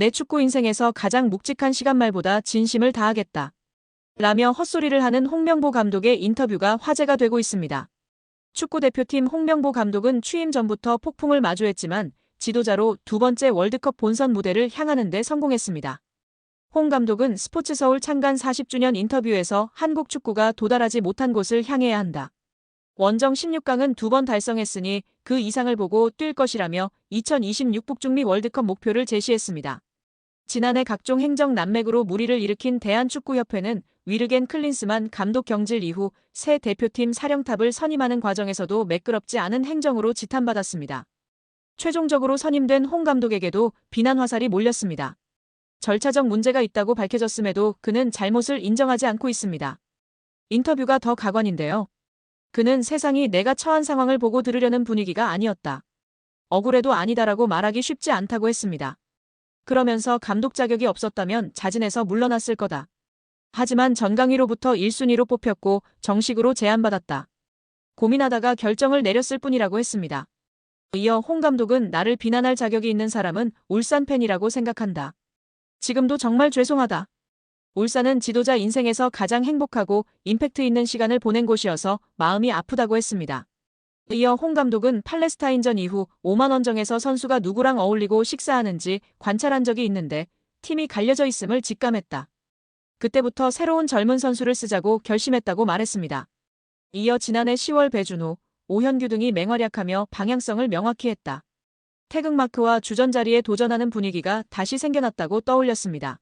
내 축구 인생에서 가장 묵직한 시간 말보다 진심을 다하겠다. 라며 헛소리를 하는 홍명보 감독의 인터뷰가 화제가 되고 있습니다. 축구 대표팀 홍명보 감독은 취임 전부터 폭풍을 마주했지만 지도자로 두 번째 월드컵 본선 무대를 향하는 데 성공했습니다. 홍 감독은 스포츠 서울 창간 40주년 인터뷰에서 한국 축구가 도달하지 못한 곳을 향해야 한다. 원정 16강은 두 번 달성했으니 그 이상을 보고 뛸 것이라며 2026 북중미 월드컵 목표를 제시했습니다. 지난해 각종 행정 난맥으로 무리를 일으킨 대한축구협회는 위르겐 클린스만 감독 경질 이후 새 대표팀 사령탑을 선임하는 과정에서도 매끄럽지 않은 행정으로 지탄받았습니다. 최종적으로 선임된 홍 감독에게도 비난 화살이 몰렸습니다. 절차적 문제가 있다고 밝혀졌음에도 그는 잘못을 인정하지 않고 있습니다. 인터뷰가 더 가관인데요. 그는 세상이 내가 처한 상황을 보고 들으려는 분위기가 아니었다. 억울해도 아니다라고 말하기 쉽지 않다고 했습니다. 그러면서 감독 자격이 없었다면 자진해서 물러났을 거다. 하지만 전강희로부터 1순위로 뽑혔고 정식으로 제안받았다. 고민하다가 결정을 내렸을 뿐이라고 했습니다. 이어 홍 감독은 나를 비난할 자격이 있는 사람은 울산 팬이라고 생각한다. 지금도 정말 죄송하다. 울산은 지도자 인생에서 가장 행복하고 임팩트 있는 시간을 보낸 곳이어서 마음이 아프다고 했습니다. 이어 홍 감독은 팔레스타인전 이후 오만원정에서 선수가 누구랑 어울리고 식사하는지 관찰한 적이 있는데 팀이 갈려져 있음을 직감했다. 그때부터 새로운 젊은 선수를 쓰자고 결심했다고 말했습니다. 이어 지난해 10월 배준호, 오현규 등이 맹활약하며 방향성을 명확히 했다. 태극마크와 주전 자리에 도전하는 분위기가 다시 생겨났다고 떠올렸습니다.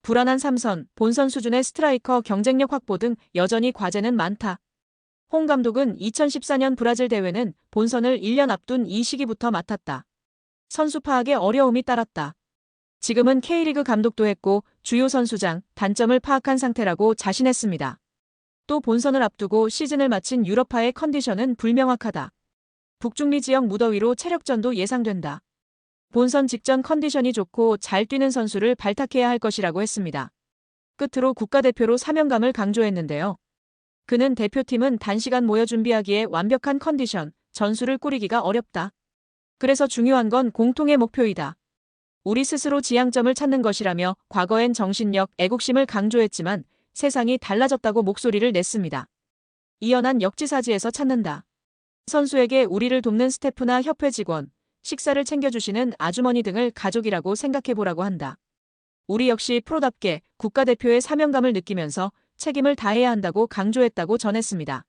불안한 삼선, 본선 수준의 스트라이커 경쟁력 확보 등 여전히 과제는 많다. 홍 감독은 2014년 브라질 대회는 본선을 1년 앞둔 이 시기부터 맡았다. 선수 파악에 어려움이 따랐다. 지금은 K리그 감독도 했고 주요 선수장, 단점을 파악한 상태라고 자신했습니다. 또 본선을 앞두고 시즌을 마친 유럽파의 컨디션은 불명확하다. 북중미 지역 무더위로 체력전도 예상된다. 본선 직전 컨디션이 좋고 잘 뛰는 선수를 발탁해야 할 것이라고 했습니다. 끝으로 국가대표로 사명감을 강조했는데요. 그는 대표팀은 단시간 모여 준비하기에 완벽한 컨디션, 전술을 꾸리기가 어렵다. 그래서 중요한 건 공통의 목표이다. 우리 스스로 지향점을 찾는 것이라며 과거엔 정신력, 애국심을 강조했지만 세상이 달라졌다고 목소리를 냈습니다. 이연한 역지사지에서 찾는다. 선수에게 우리를 돕는 스태프나 협회 직원, 식사를 챙겨주시는 아주머니 등을 가족이라고 생각해보라고 한다. 우리 역시 프로답게 국가대표의 사명감을 느끼면서 책임을 다해야 한다고 강조했다고 전했습니다.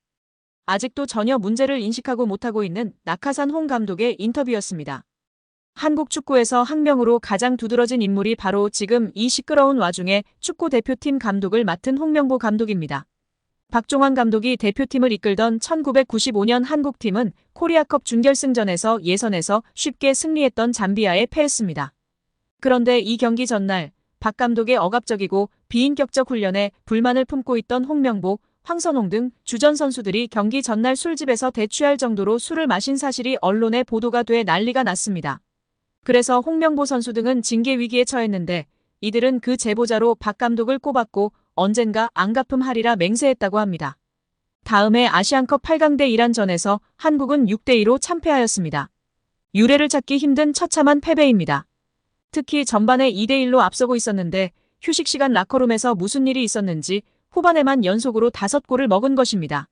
아직도 전혀 문제를 인식하고 못하고 있는 낙하산 홍 감독의 인터뷰였습니다. 한국 축구에서 학명으로 가장 두드러진 인물이 바로 지금 이 시끄러운 와중에 축구 대표팀 감독을 맡은 홍명보 감독입니다. 박종환 감독이 대표팀을 이끌던 1995년 한국팀은 코리아컵 준결승전에서 예선에서 쉽게 승리했던 잠비아에 패했습니다. 그런데 이 경기 전날 박 감독의 억압적이고 비인격적 훈련에 불만을 품고 있던 홍명보, 황선홍 등 주전 선수들이 경기 전날 술집에서 대취할 정도로 술을 마신 사실이 언론에 보도가 돼 난리가 났습니다. 그래서 홍명보 선수 등은 징계 위기에 처했는데 이들은 그 제보자로 박 감독을 꼽았고 언젠가 안 갚음하리라 맹세했다고 합니다. 다음해 아시안컵 8강대 이란전에서 한국은 6대2로 참패하였습니다. 유례를 찾기 힘든 처참한 패배입니다. 특히 전반에 2대1로 앞서고 있었는데 휴식 시간 라커룸에서 무슨 일이 있었는지 후반에만 연속으로 5골을 먹은 것입니다.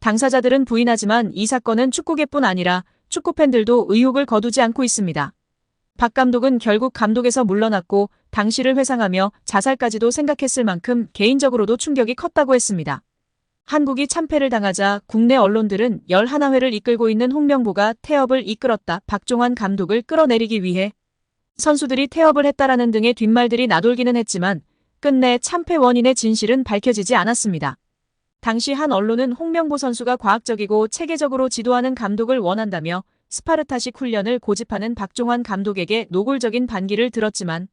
당사자들은 부인하지만 이 사건은 축구계뿐 아니라 축구팬들도 의혹을 거두지 않고 있습니다. 박 감독은 결국 감독에서 물러났고 당시를 회상하며 자살까지도 생각했을 만큼 개인적으로도 충격이 컸다고 했습니다. 한국이 참패를 당하자 국내 언론들은 11회를 이끌고 있는 홍명보가 태업을 이끌었다 박종환 감독을 끌어내리기 위해 선수들이 태업을 했다라는 등의 뒷말들이 나돌기는 했지만 끝내 참패 원인의 진실은 밝혀지지 않았습니다. 당시 한 언론은 홍명보 선수가 과학적이고 체계적으로 지도하는 감독을 원한다며 스파르타식 훈련을 고집하는 박종환 감독에게 노골적인 반기를 들었지만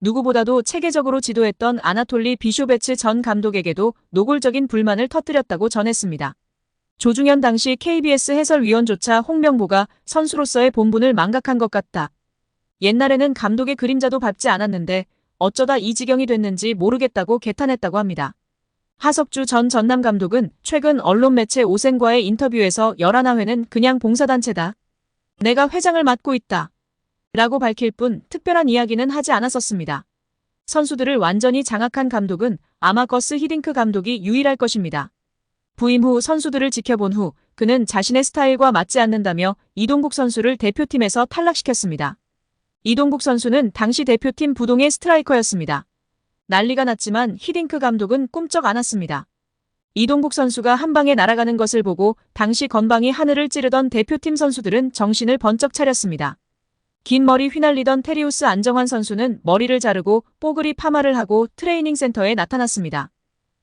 누구보다도 체계적으로 지도했던 아나톨리 비쇼베츠 전 감독에게도 노골적인 불만을 터뜨렸다고 전했습니다. 조중현 당시 KBS 해설위원조차 홍명보가 선수로서의 본분을 망각한 것 같다. 옛날에는 감독의 그림자도 밟지 않았는데 어쩌다 이 지경이 됐는지 모르겠다고 개탄했다고 합니다. 하석주 전 전남 감독은 최근 언론 매체 오센과의 인터뷰에서 11회는 그냥 봉사단체다. 내가 회장을 맡고 있다. 라고 밝힐 뿐 특별한 이야기는 하지 않았었습니다. 선수들을 완전히 장악한 감독은 아마 거스 히딩크 감독이 유일할 것입니다. 부임 후 선수들을 지켜본 후 그는 자신의 스타일과 맞지 않는다며 이동국 선수를 대표팀에서 탈락시켰습니다. 이동국 선수는 당시 대표팀 부동의 스트라이커였습니다. 난리가 났지만 히딩크 감독은 꿈쩍 않았습니다. 이동국 선수가 한 방에 날아가는 것을 보고 당시 건방이 하늘을 찌르던 대표팀 선수들은 정신을 번쩍 차렸습니다. 긴 머리 휘날리던 테리우스 안정환 선수는 머리를 자르고 뽀글이 파마를 하고 트레이닝 센터에 나타났습니다.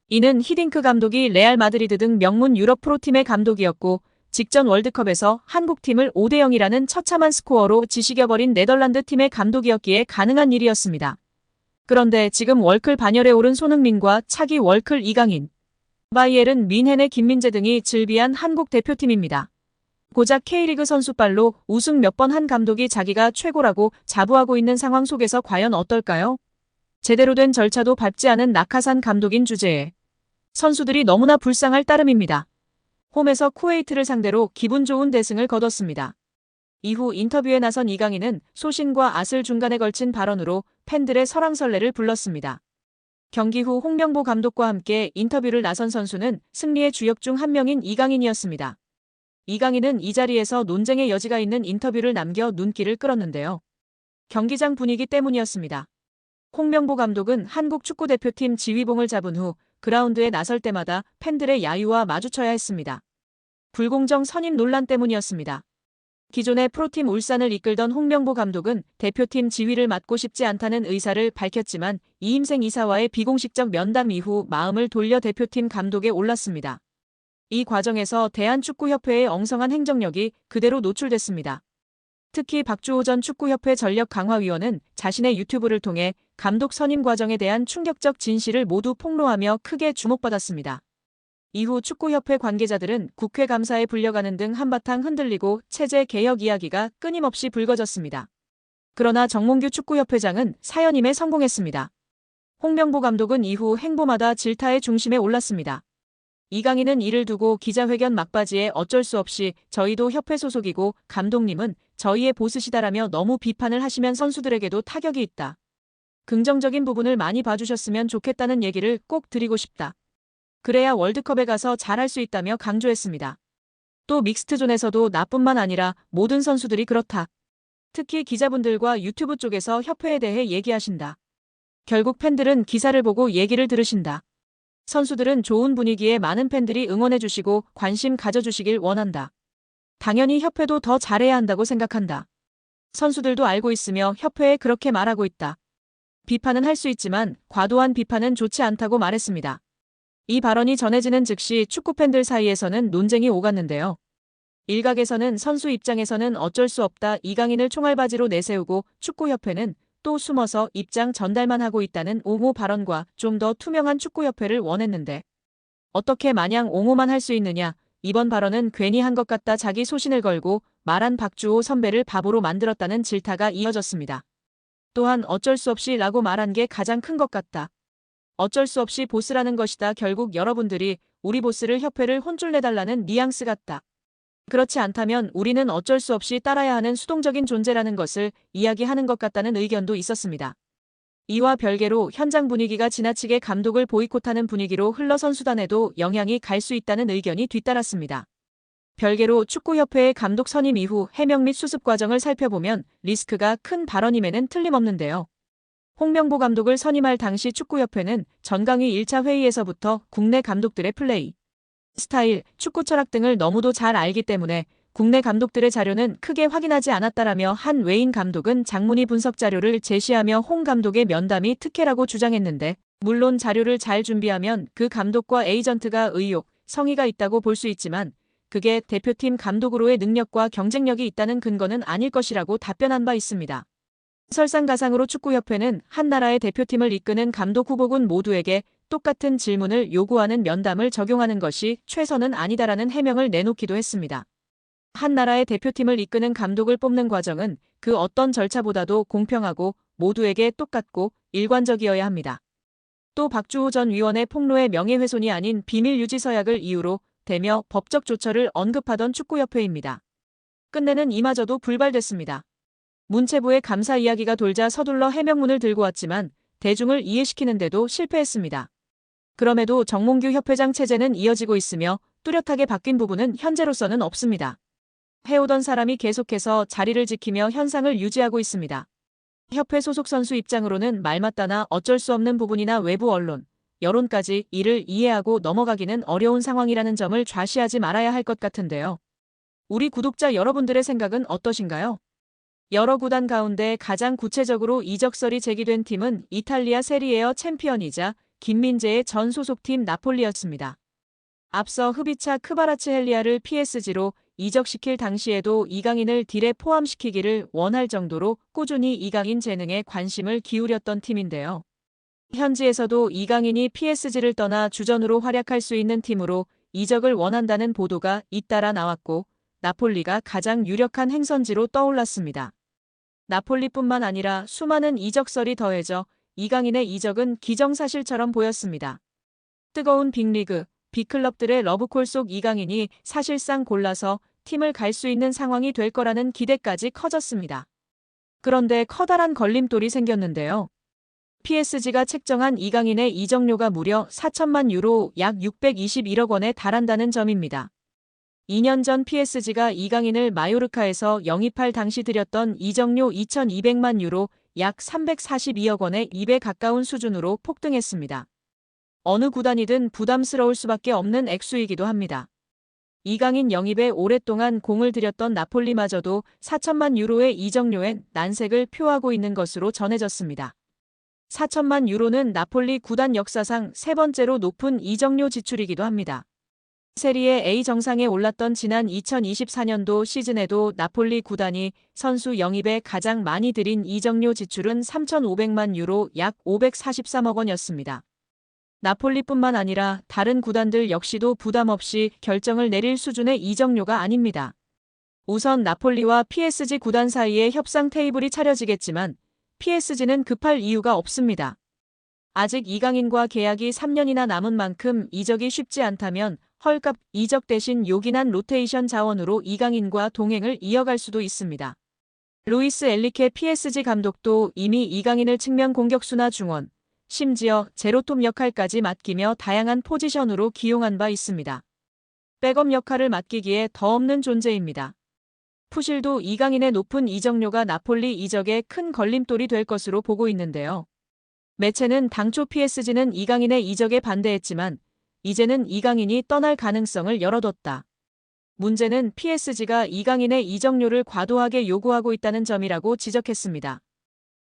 이는 히딩크 감독이 레알 마드리드 등 명문 유럽 프로팀의 감독이었고 직전 월드컵에서 한국팀을 5대 0이라는 처참한 스코어로 지식여버린 네덜란드 팀의 감독이었기에 가능한 일이었습니다. 그런데 지금 월클 반열에 오른 손흥민과 차기 월클 이강인, 바이엘은 민헨의 김민재 등이 즐비한 한국 대표팀입니다. 고작 K리그 선수빨로 우승 몇 번 한 감독이 자기가 최고라고 자부하고 있는 상황 속에서 과연 어떨까요? 제대로 된 절차도 밟지 않은 낙하산 감독인 주제에 선수들이 너무나 불쌍할 따름입니다. 홈에서 쿠웨이트를 상대로 기분 좋은 대승을 거뒀습니다. 이후 인터뷰에 나선 이강인은 소신과 앗을 중간에 걸친 발언으로 팬들의 설왕설래를 불렀습니다. 경기 후 홍명보 감독과 함께 인터뷰를 나선 선수는 승리의 주역 중 한 명인 이강인이었습니다. 이강인은 이 자리에서 논쟁의 여지가 있는 인터뷰를 남겨 눈길을 끌었는데요. 경기장 분위기 때문이었습니다. 홍명보 감독은 한국 축구대표팀 지휘봉을 잡은 후 그라운드에 나설 때마다 팬들의 야유와 마주쳐야 했습니다. 불공정 선임 논란 때문이었습니다. 기존의 프로팀 울산을 이끌던 홍명보 감독은 대표팀 지휘를 맡고 싶지 않다는 의사를 밝혔지만 이임생 이사와의 비공식적 면담 이후 마음을 돌려 대표팀 감독에 올랐습니다. 이 과정에서 대한축구협회의 엉성한 행정력이 그대로 노출됐습니다. 특히 박주호 전 축구협회 전력강화위원은 자신의 유튜브를 통해 감독 선임 과정에 대한 충격적 진실을 모두 폭로하며 크게 주목받았습니다. 이후 축구협회 관계자들은 국회 감사에 불려가는 등 한바탕 흔들리고 체제 개혁 이야기가 끊임없이 불거졌습니다. 그러나 정몽규 축구협회장은 사연임에 성공했습니다. 홍명보 감독은 이후 행보마다 질타의 중심에 올랐습니다. 이강인은 이를 두고 기자회견 막바지에 어쩔 수 없이 저희도 협회 소속이고 감독님은 저희의 보스시다라며 너무 비판을 하시면 선수들에게도 타격이 있다. 긍정적인 부분을 많이 봐주셨으면 좋겠다는 얘기를 꼭 드리고 싶다. 그래야 월드컵에 가서 잘할 수 있다며 강조했습니다. 또 믹스트존에서도 나뿐만 아니라 모든 선수들이 그렇다. 특히 기자분들과 유튜브 쪽에서 협회에 대해 얘기하신다. 결국 팬들은 기사를 보고 얘기를 들으신다. 선수들은 좋은 분위기에 많은 팬들이 응원해주시고 관심 가져주시길 원한다. 당연히 협회도 더 잘해야 한다고 생각한다. 선수들도 알고 있으며 협회에 그렇게 말하고 있다. 비판은 할 수 있지만 과도한 비판은 좋지 않다고 말했습니다. 이 발언이 전해지는 즉시 축구팬들 사이에서는 논쟁이 오갔는데요. 일각에서는 선수 입장에서는 어쩔 수 없다 이강인을 총알바지로 내세우고 축구협회는 또 숨어서 입장 전달만 하고 있다는 옹호 발언과 좀 더 투명한 축구협회를 원했는데 어떻게 마냥 옹호만 할 수 있느냐 이번 발언은 괜히 한 것 같다 자기 소신을 걸고 말한 박주호 선배를 바보로 만들었다는 질타가 이어졌습니다. 또한 어쩔 수 없이 라고 말한 게 가장 큰 것 같다. 어쩔 수 없이 보스라는 것이다. 결국 여러분들이 우리 보스를 협회를 혼쭐 내달라는 뉘앙스 같다. 그렇지 않다면 우리는 어쩔 수 없이 따라야 하는 수동적인 존재라는 것을 이야기하는 것 같다는 의견도 있었습니다. 이와 별개로 현장 분위기가 지나치게 감독을 보이콧하는 분위기로 흘러 선수단에도 영향이 갈 수 있다는 의견이 뒤따랐습니다. 별개로 축구협회의 감독 선임 이후 해명 및 수습 과정을 살펴보면 리스크가 큰 발언임에는 틀림없는데요. 홍명보 감독을 선임할 당시 축구협회는 전강위 1차 회의에서부터 국내 감독들의 플레이, 스타일, 축구 철학 등을 너무도 잘 알기 때문에 국내 감독들의 자료는 크게 확인하지 않았다라며 한 외인 감독은 장문의 분석 자료를 제시하며 홍 감독의 면담이 특혜라고 주장했는데 물론 자료를 잘 준비하면 그 감독과 에이전트가 의욕, 성의가 있다고 볼 수 있지만 그게 대표팀 감독으로의 능력과 경쟁력이 있다는 근거는 아닐 것이라고 답변한 바 있습니다. 설상가상으로 축구협회는 한 나라의 대표팀을 이끄는 감독 후보군 모두에게 똑같은 질문을 요구하는 면담을 적용하는 것이 최선은 아니다라는 해명을 내놓기도 했습니다. 한 나라의 대표팀을 이끄는 감독을 뽑는 과정은 그 어떤 절차보다도 공평하고 모두에게 똑같고 일관적이어야 합니다. 또 박주호 전 위원의 폭로의 명예훼손이 아닌 비밀 유지 서약을 이유로 대며 법적 조처를 언급하던 축구협회입니다. 끝내는 이마저도 불발됐습니다. 문체부의 감사 이야기가 돌자 서둘러 해명문을 들고 왔지만 대중을 이해시키는데도 실패했습니다. 그럼에도 정몽규 협회장 체제는 이어지고 있으며 뚜렷하게 바뀐 부분은 현재로서는 없습니다. 해오던 사람이 계속해서 자리를 지키며 현상을 유지하고 있습니다. 협회 소속 선수 입장으로는 말맞다나 어쩔 수 없는 부분이나 외부 언론, 여론까지 이를 이해하고 넘어가기는 어려운 상황이라는 점을 좌시하지 말아야 할 것 같은데요. 우리 구독자 여러분들의 생각은 어떠신가요? 여러 구단 가운데 가장 구체적으로 이적설이 제기된 팀은 이탈리아 세리에어 챔피언이자 김민재의 전 소속팀 나폴리였습니다. 앞서 흡이차 크바라츠 헬리아를 PSG로 이적시킬 당시에도 이강인을 딜에 포함시키기를 원할 정도로 꾸준히 이강인 재능에 관심을 기울였던 팀인데요. 현지에서도 이강인이 PSG를 떠나 주전으로 활약할 수 있는 팀으로 이적을 원한다는 보도가 잇따라 나왔고 나폴리가 가장 유력한 행선지로 떠올랐습니다. 나폴리뿐만 아니라 수많은 이적설이 더해져 이강인의 이적은 기정사실처럼 보였습니다. 뜨거운 빅리그, 빅클럽들의 러브콜 속 이강인이 사실상 골라서 팀을 갈 수 있는 상황이 될 거라는 기대까지 커졌습니다. 그런데 커다란 걸림돌이 생겼는데요. PSG가 책정한 이강인의 이적료가 무려 4천만 유로 약 621억 원에 달한다는 점입니다. 2년 전 PSG가 이강인을 마요르카에서 영입할 당시 들였던 이적료 2,200만 유로 약 342억 원에 2배 가까운 수준으로 폭등했습니다. 어느 구단이든 부담스러울 수밖에 없는 액수이기도 합니다. 이강인 영입에 오랫동안 공을 들였던 나폴리마저도 4천만 유로의 이적료엔 난색을 표하고 있는 것으로 전해졌습니다. 4천만 유로는 나폴리 구단 역사상 세 번째로 높은 이적료 지출이기도 합니다. 세리에 A 정상에 올랐던 지난 2024년도 시즌에도 나폴리 구단이 선수 영입에 가장 많이 들인 이적료 지출은 3,500만 유로 약 543억 원이었습니다. 나폴리뿐만 아니라 다른 구단들 역시도 부담 없이 결정을 내릴 수준의 이적료가 아닙니다. 우선 나폴리와 PSG 구단 사이에 협상 테이블이 차려지겠지만 PSG는 급할 이유가 없습니다. 아직 이강인과 계약이 3년이나 남은 만큼 이적이 쉽지 않다면 헐값 이적 대신 요긴한 로테이션 자원으로 이강인과 동행을 이어갈 수도 있습니다. 루이스 엘리케 PSG 감독도 이미 이강인을 측면 공격수나 중원, 심지어 제로톱 역할까지 맡기며 다양한 포지션으로 기용한 바 있습니다. 백업 역할을 맡기기에 더 없는 존재입니다. 푸실도 이강인의 높은 이적료가 나폴리 이적에 큰 걸림돌이 될 것으로 보고 있는데요. 매체는 당초 PSG는 이강인의 이적에 반대했지만 이제는 이강인이 떠날 가능성을 열어뒀다. 문제는 PSG가 이강인의 이적료를 과도하게 요구하고 있다는 점이라고 지적했습니다.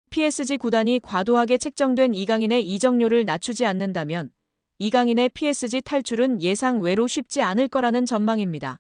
PSG 구단이 과도하게 책정된 이강인의 이적료를 낮추지 않는다면 이강인의 PSG 탈출은 예상 외로 쉽지 않을 거라는 전망입니다.